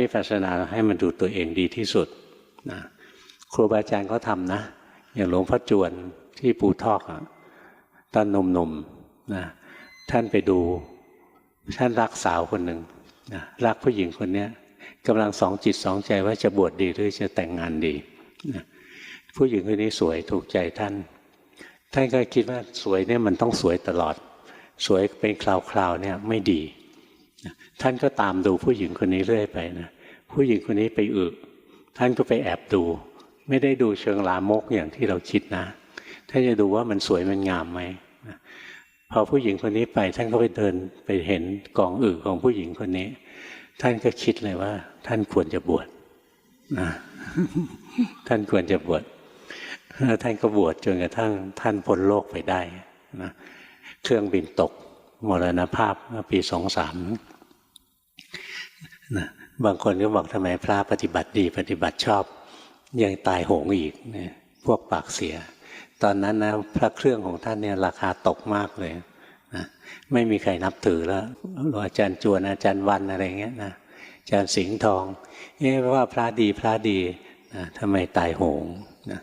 วิปัสสนาให้มันดูตัวเองดีที่สุดนะครูบาอาจารย์ก็ทำนะ อย่างหลวงพ่อจวนที่ปูทอกอะตอนหนุ่มๆนะท่านไปดู ท่านรักสาวคนหนึ่งนะรักผู้หญิงคนนี้กำลังสองจิตสองใจว่าจะบวชดีหรือจะแต่งงานดีนะผู้หญิงคนนี้สวยถูกใจท่าน ท่านก็คิดว่าสวยเนี่ยมันต้องสวยตลอด สวยเป็นคราวๆเนี่ยไม่ดี ท่านก็ตามดูผู้หญิงคนนี้เรื่อยไปนะผู้หญิงคนนี้ไปอึท่านก็ไปแอบดู ไม่ได้ดูเชิงลามกอย่างที่เราคิดนะท่านจะดูว่ามันสวยมันงามไหมพอผู้หญิงคนนี้ไป ท่านก็ไปเดินไปเห็นกองอึของผู้หญิงคนนี้ ท่านก็คิดเลยว่า ท่านควรจะบวชนะท่านควรจะบวชแล้วท่านก็บวชจนกระทั่ง ท่านพ้นโลกไปได้นะเครื่องบินตกมรณภาพเมื่อปีสองสาม นะบางคนก็บอกทำไมพระปฏิบัติดีปฏิบัติชอบ ยังตายโหงอีกเนี่ยพวกปากเสีย ตอนนั้นนะพระเครื่องของท่านเนี่ยราคาตกมากเลยนะไม่มีใครนับถือแล้วหลวงอาจารย์จวนอาจารย์วันอะไรเงี้ยนะอาจารย์สิงห์ทองเอ๊ะว่าพระดีพระดีนะทำไมตายโหงนะ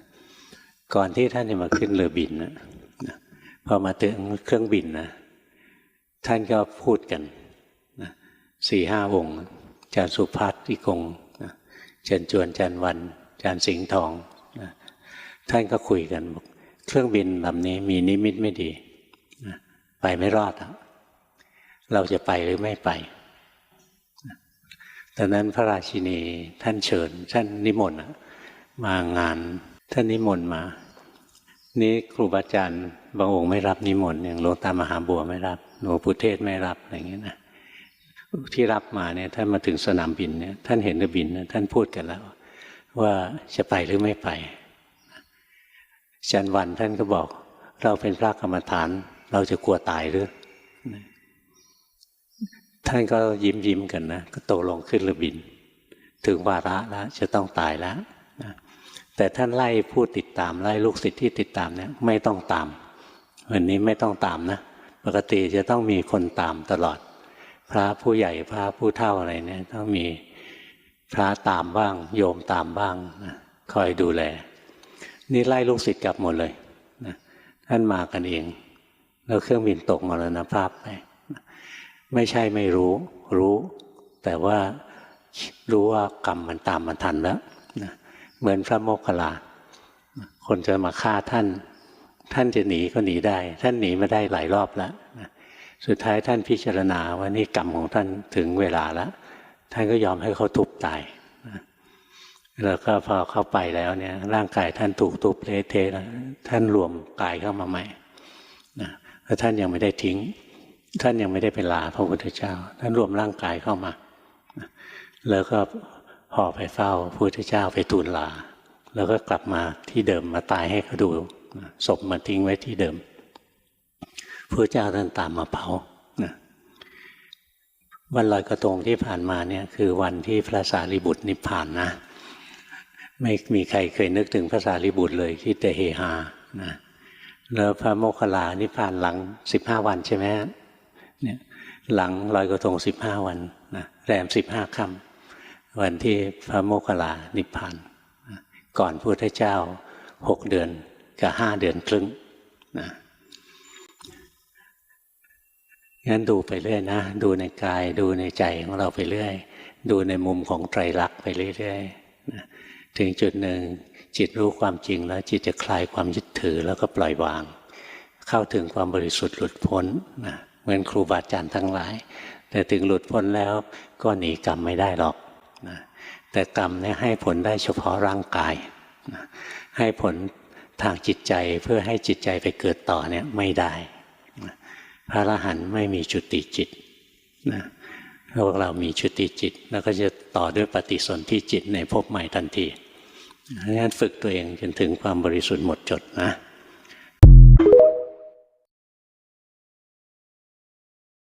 ก่อนที่ท่านจะมาขึ้นเรือบินนะพอมาถึงเครื่องบินนะท่านก็พูดกันสี่ห้าองค์ จารย์สุภัททิกงนะอาจารย์จวนอาจารย์วันอาจารย์สิงห์ทองท่านก็คุยกันบอกเครื่องบินลำนี้มีนิมิตไม่ดีไปไม่รอดเราจะไปหรือไม่ไปตอนนั้นพระราชินีท่านเชิญ ท่านนิมนต์มางาน ท่านนิมนต์มา นี่ครูบาอาจารย์บางองค์ไม่รับนิมนต์อย่างหลวงตามหาบัวไม่รับหลวงปู่เทศไม่รับอะไรอย่างเงี้นะ ที่รับมาเนี่ยท่านมาถึงสนามบินเนี่ยท่านเห็นเรือบินนะท่านพูดกันแล้ว ว่าจะไปหรือไม่ไปจารย์วันท่านก็บอก เราเป็นพระกรรมฐาน เราจะกลัวตายหรือท่านก็ยิ้มยิ้มกันนะก็ตกลงขึ้นเรือบิน ถึงวาระแล้วจะต้องตายแล้วนะแต่ท่านไล่ผู้ติดตาม ไล่ลูกศิษย์ที่ติดตามเนี่ยไม่ต้องตาม วันนี้ไม่ต้องตามนะ ปกติจะต้องมีคนตามตลอด พระผู้ใหญ่พระผู้เฒ่าอะไรเนี่ยต้องมีพระตามบ้าง โยมตามบ้างนะคอยดูแล นี่ไล่ลูกศิษย์กลับหมดเลยนะท่านมากันเอง แล้วเครื่องบินตกมรณภาพไปนะไม่ใช่ไม่รู้ รู้ แต่ว่ารู้ว่ากรรมมันตามมันทันแล้วนะเหมือนพระโมคคัลลาคนจะมาฆ่าท่าน ท่านจะหนีก็หนีได้ ท่านหนีมาได้หลายรอบแล้วนะ สุดท้ายท่านพิจารณาว่านี่กรรมของท่านถึงเวลาแล้วท่านก็ยอมให้เขาทุบตายแล้วก็พอเข้าไปแล้วเนี่ย ร่างกายท่านถูกทุบเละเทะแล้วท่านรวมกายเข้ามาใหม่นะแล้วท่านยังไม่ได้ทิ้ง ท่านยังไม่ได้เป็นลาพระพุทธเจ้า ท่านรวมร่างกายเข้ามา แล้วก็พอไปเฝ้าพระพุทธเจ้าไปทูลลา แล้วก็กลับมาที่เดิมมาตายให้เขาดูศพมาทิ้งไว้ที่เดิม พระเจ้าท่านตามมาเผานะวันลอยกระทงที่ผ่านมาเนี่ยคือวันที่พระสารีบุตรนิพพานนะ ไม่มีใครเคยนึกถึงพระสารีบุตรเลยคิดแต่เฮฮานะแล้วพระโมคคัลลานิพพานหลังสิบห้าวันใช่ไหมเนี่ยหลังลอยกระทงสิบห้าวันนะแรมสิบห้าค่ำวันที่พระโมคคัลลานิพพานนะก่อนพระพุทธเจ้าหกเดือนกับห้าเดือนครึ่งนะ งั้นดูไปเรื่อยนะ ดูในกายดูในใจของเราไปเรื่อย ดูในมุมของไตรลักษณ์ไปเรื่อยๆถึงจุดหนึ่งจิตรู้ความจริงแล้วจิตจะคลายความยึดถือแล้วก็ปล่อยวาง เข้าถึงความบริสุทธิ์หลุดพ้นนะเหมือนครูบาอาจารย์ทั้งหลาย แต่ถึงหลุดพ้นแล้วก็หนีกรรมไม่ได้หรอกนะแต่กรรมเนี่ยให้ผลได้เฉพาะร่างกายนะให้ผลทางจิตใจเพื่อให้จิตใจไปเกิดต่อเนี่ยไม่ได้ พระอรหันต์ไม่มีจุติจิตนะพวกเรามีจุติจิต แล้วก็จะต่อด้วยปฏิสนธิจิตในภพใหม่ทันทีงั้นฝึกตัวเองจนถึงความบริสุทธิ์หมดจดนะ